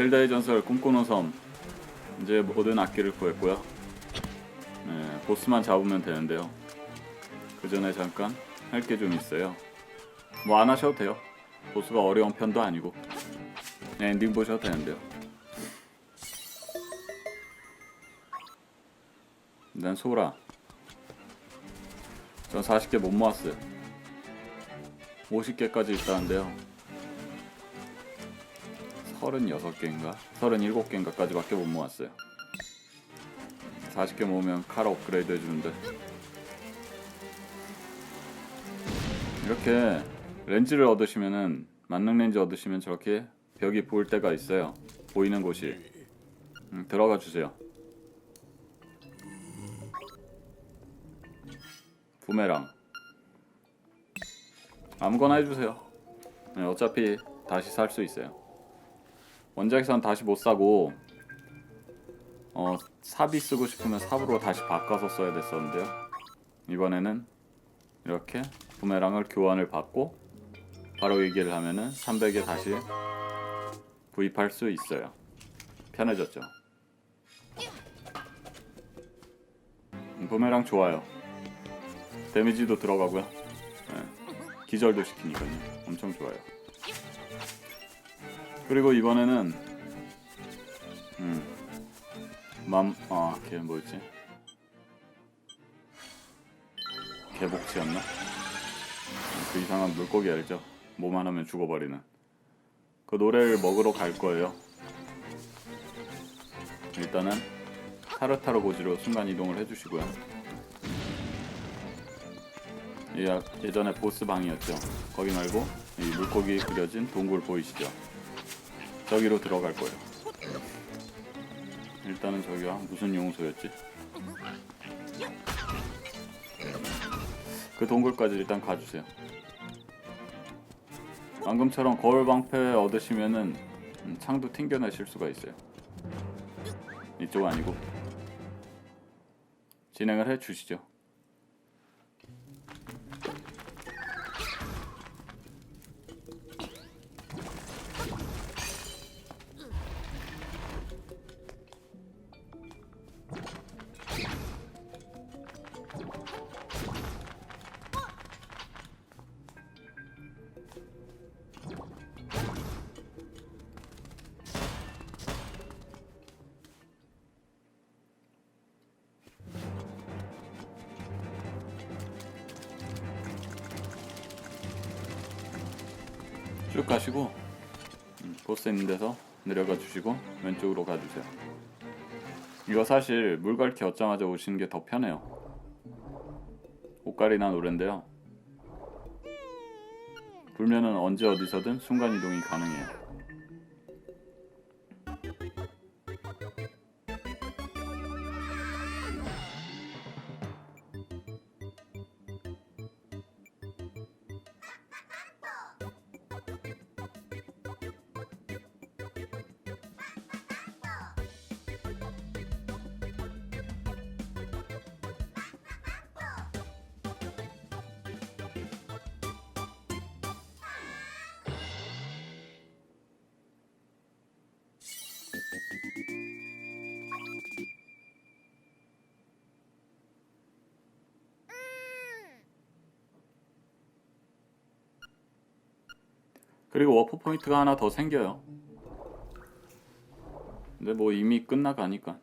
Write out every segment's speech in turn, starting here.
젤다의 전설 꿈꾸는 섬 이제 모든 악기를 구했고요. 네, 보스만 잡으면 되는데요. 그 전에 잠깐 할 게 좀 있어요. 뭐 안 하셔도 돼요. 보스가 어려운 편도 아니고 네, 엔딩 보셔도 되는데요. 난 소라. 전 40개 못 모았어요. 50개까지 있다는데요. 36개인가? 37개인가까지밖에 못 모았어요. 40개 모으면 칼 업그레이드 해주는데 이렇게 렌즈를 얻으시면은 만능 렌즈 얻으시면 저렇게 벽이 보일 때가 있어요. 보이는 곳이 음, 들어가 주세요. 부메랑 아무거나 해주세요. 네, 어차피 다시 살 수 있어요. 원작에선 다시 못 사고 어 삽이 쓰고 싶으면 삽으로 다시 바꿔서 써야 됐었는데요. 이번에는 이렇게 부메랑을 교환을 받고 바로 얘기를 하면은 300에 다시 구입할 수 있어요. 편해졌죠. 음, 부메랑 좋아요. 데미지도 들어가고요. 네. 기절도 시키니까요. 엄청 좋아요. 그리고 이번에는 음. 맘, 아, 걔 뭐였지? 개복치였나? 그 이상한 물고기 알죠? 뭐만 하면 죽어버리는. 그 노래를 먹으러 갈 거예요. 일단은 타르타르 고지로 순간 이동을 해주시고요. 예, 예전에 보스 방이었죠. 거기 말고 이 물고기 그려진 동굴 보이시죠? 저기로 들어갈 거예요. 일단은 저기가 무슨 용소였지? 그 동굴까지 일단 가주세요. 방금처럼 거울 방패 얻으시면은 음, 창도 튕겨내실 수가 있어요. 이쪽 아니고 진행을 해 주시죠. 쭉 가시고 음, 보스 있는 데서 내려가 주시고 왼쪽으로 가주세요. 이거 사실 물갈퀴 얻자마자 오시는 게 더 편해요. 옷갈이나 노래인데요. 불면은 언제 어디서든 순간 이동이 가능해요. 그리고 워프 포인트가 하나 더 생겨요. 근데 뭐 이미 끝나가니까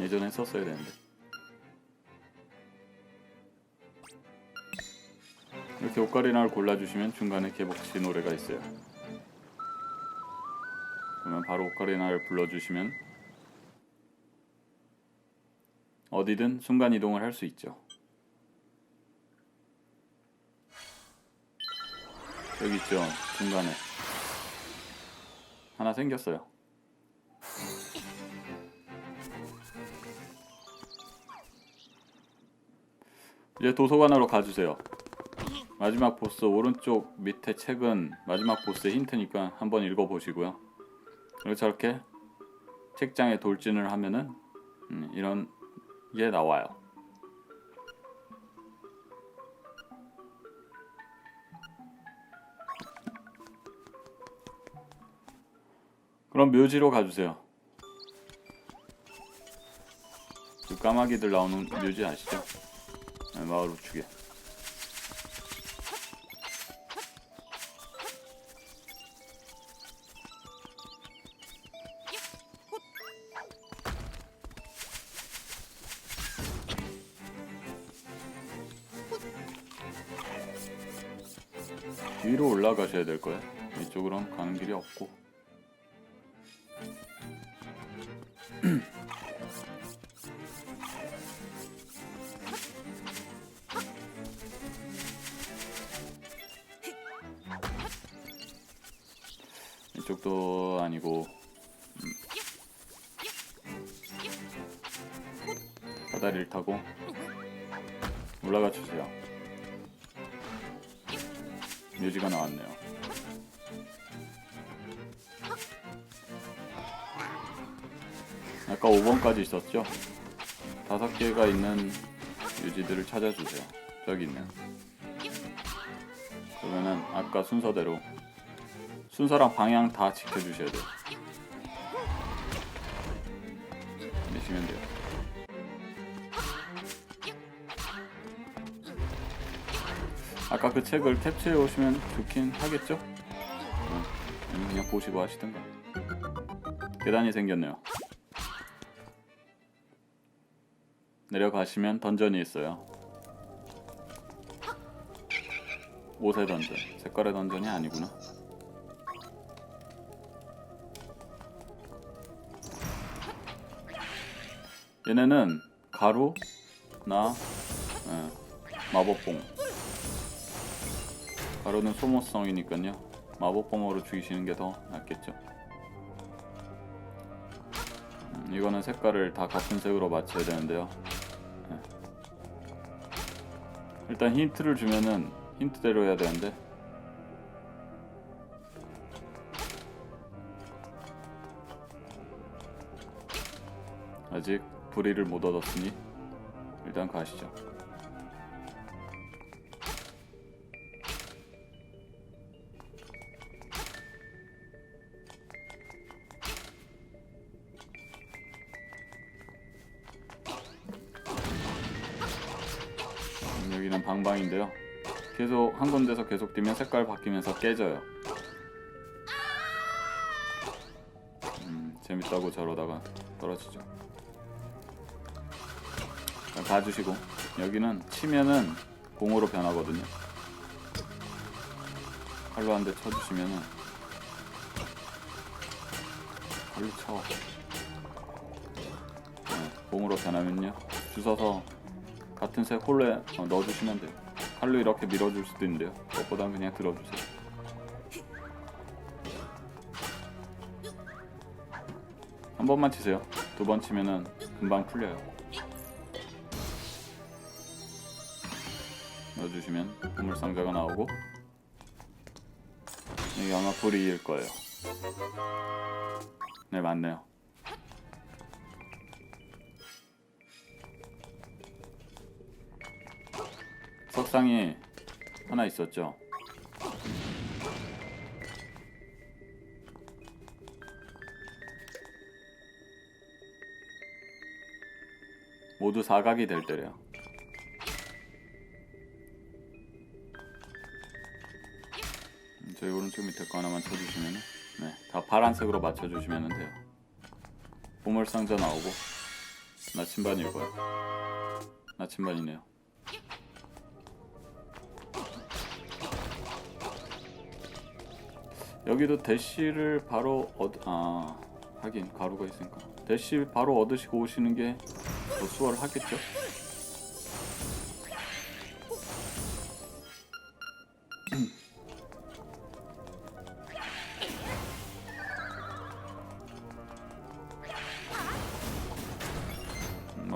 예전에 썼어야 되는데 이렇게 옷가리나를 골라주시면 중간에 개복치 노래가 있어요. 그러면 바로 옷가리나를 불러주시면 어디든 순간 이동을 할 수 있죠. 여기 있죠 중간에. 하나 생겼어요. 이제 도서관으로 가주세요. 마지막 보스 오른쪽 밑에 책은 마지막 보스의 힌트니까 한번 읽어보시고요. 그리고 저렇게 책장에 돌진을 하면은 음, 이런 게 나와요 그럼 묘지로 가주세요. 그 까마귀들 나오는 묘지 아시죠? 네, 마을 우측에. 위로 올라가셔야 될 거예요. 이쪽으로는 가는 길이 없고. 이쪽도 아니고 음. 사다리를 타고 올라가 주세요. 묘지가 나왔네요. 아까 5번까지 있었죠? 다섯 개가 있는 묘지들을 찾아주세요. 저기 있네요. 그러면은 아까 순서대로 순서랑 방향 다 지켜주셔야 돼요. 내시면 돼요. 아까 그 책을 캡처해 오시면 좋긴 하겠죠? 어, 그냥 보시고 하시든가. 계단이 생겼네요. 내려가시면 던전이 있어요. 옷의 던전, 색깔의 던전이 아니구나. 얘네는 가루, 나, 예, 마법봉. 가루는 소모성이니까요. 마법봉으로 죽이시는 게 더 낫겠죠. 음, 이거는 색깔을 다 같은 색으로 맞춰야 되는데요. 예. 일단 힌트를 주면은 힌트대로 해야 되는데 아직 불의를 못 얻었으니 일단 가시죠. 음, 여기는 방방인데요. 계속 한 군데서 계속 뛰면 색깔 바뀌면서 깨져요. 음, 재밌다고 저러다가 떨어지죠. 자, 봐주시고 여기는 치면은 공으로 변하거든요. 칼로 한 대 쳐주시면은 칼로 쳐. 네, 공으로 변하면요. 주워서 같은 색 홀로에 어, 넣어주시면 돼요. 칼로 이렇게 밀어줄 수도 있는데요. 그것보단 그냥 들어주세요. 한 번만 치세요. 두 번 치면은 금방 풀려요. 넣어주시면 보물 상자가 나오고 여기 아마 불이일 거예요. 네 맞네요. 석상이 하나 있었죠. 모두 사각이 될 때래요. 저희 오른쪽 밑에 거 하나만 쳐주시면 네, 다 파란색으로 맞춰주시면 돼요. 보물 상자 나오고 나침반일 거예요. 나침반이네요. 여기도 대시를 바로 얻, 아, 하긴 가루가 있으니까. 대시 바로 얻으시고 오시는 게 더 수월하겠죠?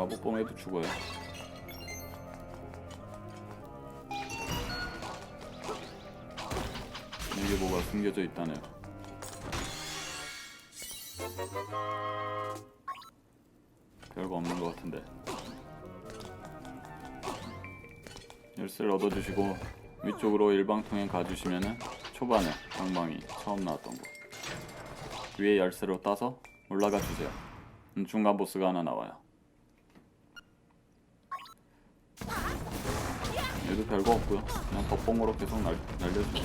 마법봉에도 죽어요. 이게 뭐가 숨겨져 있다네요. 별거 없는 것 같은데. 열쇠를 얻어주시고 위쪽으로 일방통행 가주시면은 초반에 방방이 처음 나왔던 거. 위에 열쇠로 따서 올라가 주세요. 음, 중간 보스가 하나 나와요. 얘도 별거 없고요. 그냥 덮봉으로 계속 날, 날려주세요.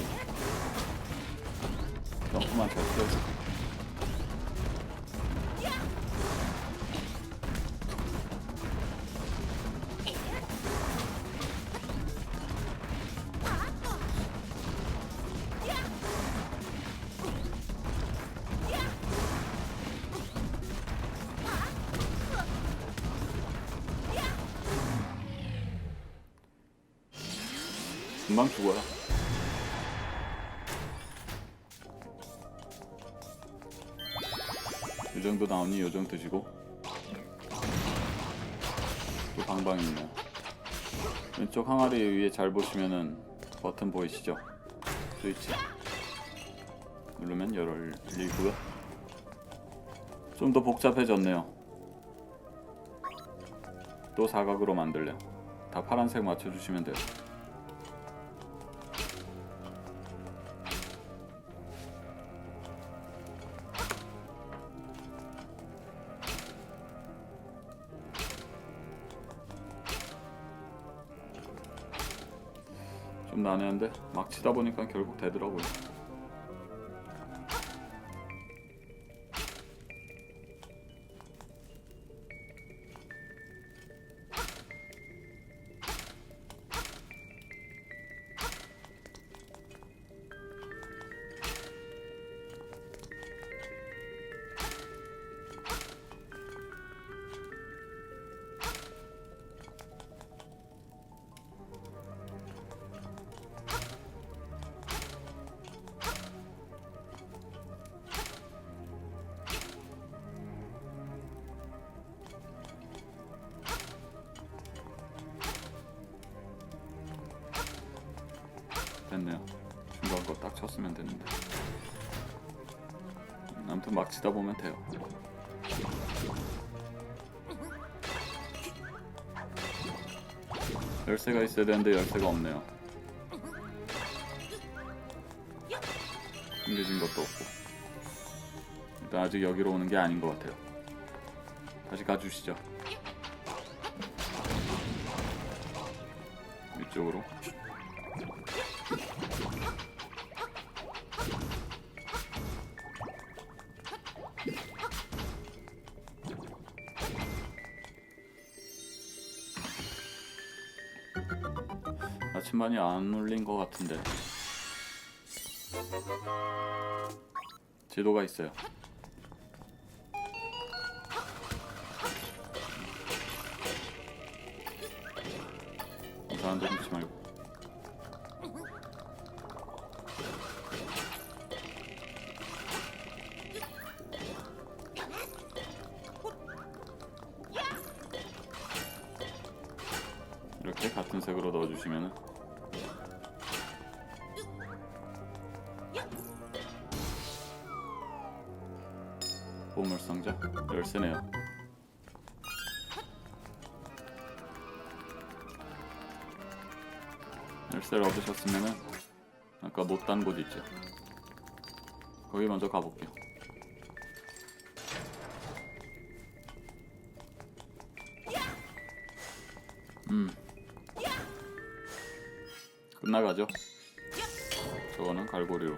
점프만 잘 뛰어주고. 금 죽어요. 이 정도 나오니 요정 드시고 또 방방이 있네요. 왼쪽 항아리 위에 잘 보시면은 버튼 보이시죠? 스위치 누르면 열리고요. 좀 더 복잡해졌네요. 또 사각으로 만들래요. 다 파란색 맞춰주시면 돼요. 난해한데 막 치다 보니까 결국 되더라고요. 됐는데. 음, 아무튼 막 치다 보면 돼요. 열쇠가 있어야 되는데 열쇠가 없네요. 숨겨진 것도 없고. 일단 아직 여기로 오는 게 아닌 것 같아요. 다시 가주시죠. 이쪽으로. 나침반이 안 울린 것 같은데. 지도가 있어요. 데 묻지 말고 보물상자 열쇠네요. 열쇠를 얻으셨으면은 아까 못 단 곳 있죠. 거기 먼저 가볼게요. 음. 끝나가죠. 저거는 갈고리로.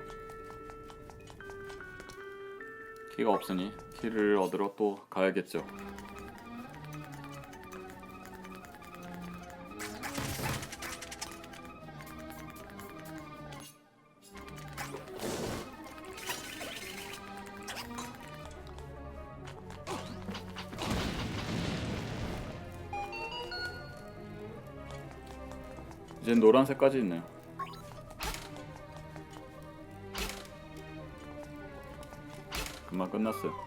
키가 없으니 키를 얻으러 또 가야겠죠. 이제 노란색까지 있네요. 금방 끝났어요.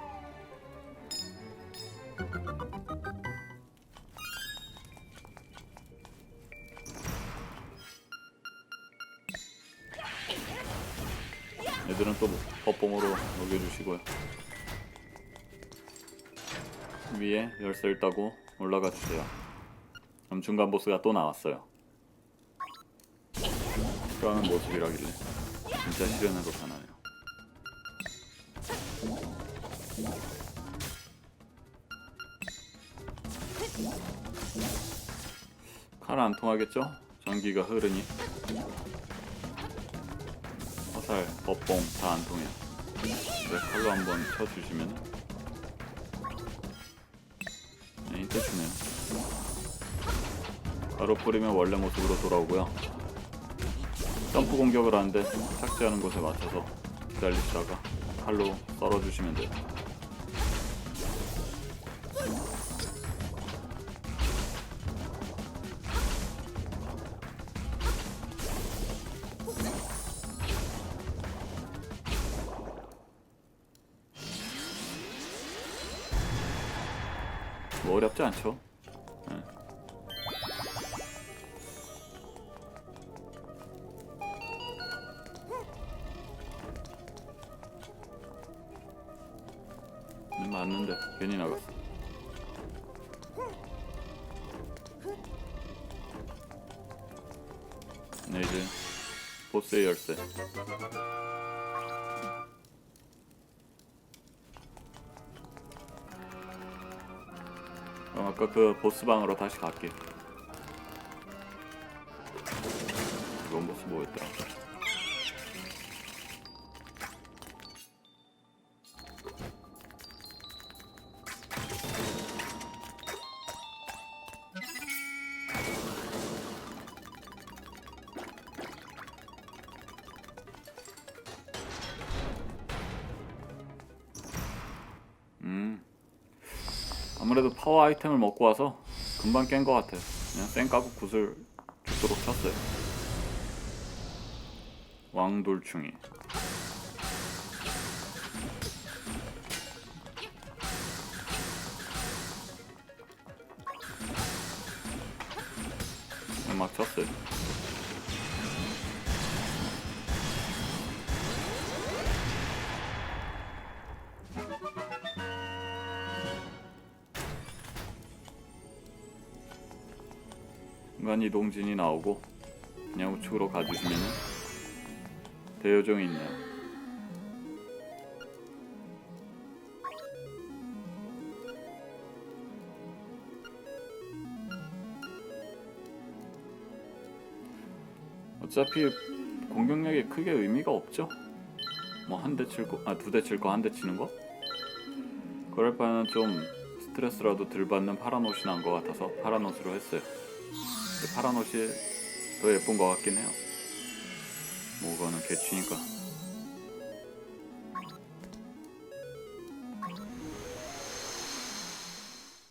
애들은 또 법봉으로 녹여주시고요. 위에 열쇠를 따고 올라가 주세요. 그럼 중간 보스가 또 나왔어요. 그러는 모습이라길래 진짜 실현으로 변하네요. 칼 안 통하겠죠? 전기가 흐르니 화살, 법봉 다 안 통해요. 네, 칼로 한번 쳐주시면 네, 힌트 주네요. 바로 뿌리면 원래 모습으로 돌아오고요. 점프 공격을 하는데 착지하는 곳에 맞춰서 기다리시다가 칼로 썰어주시면 돼요. 뭐 어렵지 않죠? 네. 음, 맞는데 괜히 나갔어. 네 이제 보스의 열쇠. 아까 그 보스 방으로 다시 갈게. 이건 보스 뭐였더라? 아무래도 파워 아이템을 먹고 와서 금방 깬 것 같아요. 그냥 쌩 까고 굿을 죽도록 쳤어요. 왕돌충이. 막 쳤어요. 순간 이동진이 나오고 그냥 우측으로 가주시면 대요정이 있네요. 어차피 공격력이 크게 의미가 없죠. 뭐 한 대 칠 거, 아 두 대 칠 거 한 대 치는 거. 그럴 바에는 좀 스트레스라도 덜 받는 파란 옷이 난 것 같아서 파란 옷으로 했어요. 근데 파란 옷이 더 예쁜 것 같긴 해요. 뭐가는 개치니까.